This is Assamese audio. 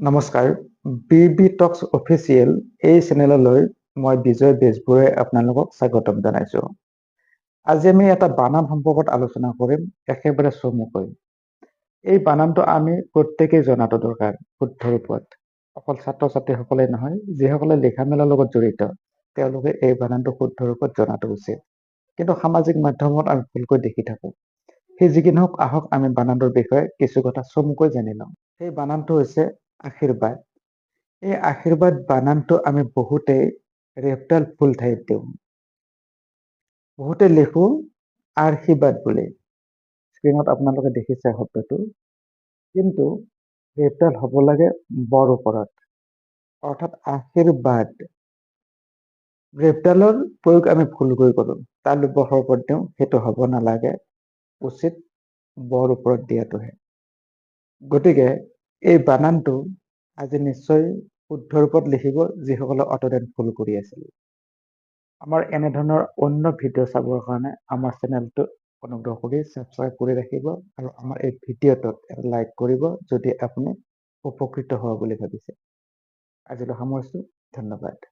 নমস্কাৰ বি বি টক্স অফিচিয়েল এই চেনেললৈ মই বিজয় বেজবৰুৱাই আপোনালোকক স্বাগতম জনাইছোঁ। আজি আমি এটা বানান সম্পৰ্কত আলোচনা কৰিম একেবাৰে চমুকৈ। এই বানানটো আমি প্ৰত্যেকেই জনাটো দৰকাৰ শুদ্ধ ৰূপত। অকল ছাত্ৰ ছাত্ৰীসকলে নহয় যিসকলে লিখা মেলাৰ লগত জড়িত তেওঁলোকে এই বানানটো শুদ্ধ ৰূপত জনাটো উচিত। কিন্তু সামাজিক মাধ্যমত আমি ভুলকৈ দেখি থাকোঁ। সেই যি কি নহওক আহক আমি বানানটোৰ বিষয়ে কিছু কথা চমুকৈ জানি লওঁ। সেই বানানটো হৈছে আশীৰ্বাদ। এই আশীৰ্বাদ বানানটো আমি বহুতেই ৰেপটাল ফুল ঠাইত দিওঁ। বহুতে লিখো আশীৰ্বাদ বুলি। স্ক্ৰীণত আপোনালোকে দেখিছে শব্দটো। কিন্তু ৰেপটাল হ'ব লাগে বৰ ওপৰত। অৰ্থাৎ আশীৰ্বাদ। ৰেপটালৰ প্ৰয়োগ আমি ভুলকৈ কৰোঁ তাৰ বহৰ ওপৰত দিওঁ সেইটো হ'ব নালাগে। উচিত বৰ ওপৰত দিয়াটোহে। গতিকে এই বানানটো আজি নিশ্চয় শুদ্ধ ৰূপত লিখিব যিসকলে অতদিন ভুল কৰি আছিল। আমাৰ এনেধৰণৰ অন্য ভিডিঅ' চাবৰ কাৰণে আমাৰ চেনেলটো অনুগ্ৰহ কৰি ছাবস্ক্ৰাইব কৰি ৰাখিব আৰু আমাৰ এই ভিডিঅ'টোত লাইক কৰিব যদি আপুনি উপকৃত হোৱা বুলি ভাবিছে। আজিলৈ সামৰিছোঁ ধন্যবাদ।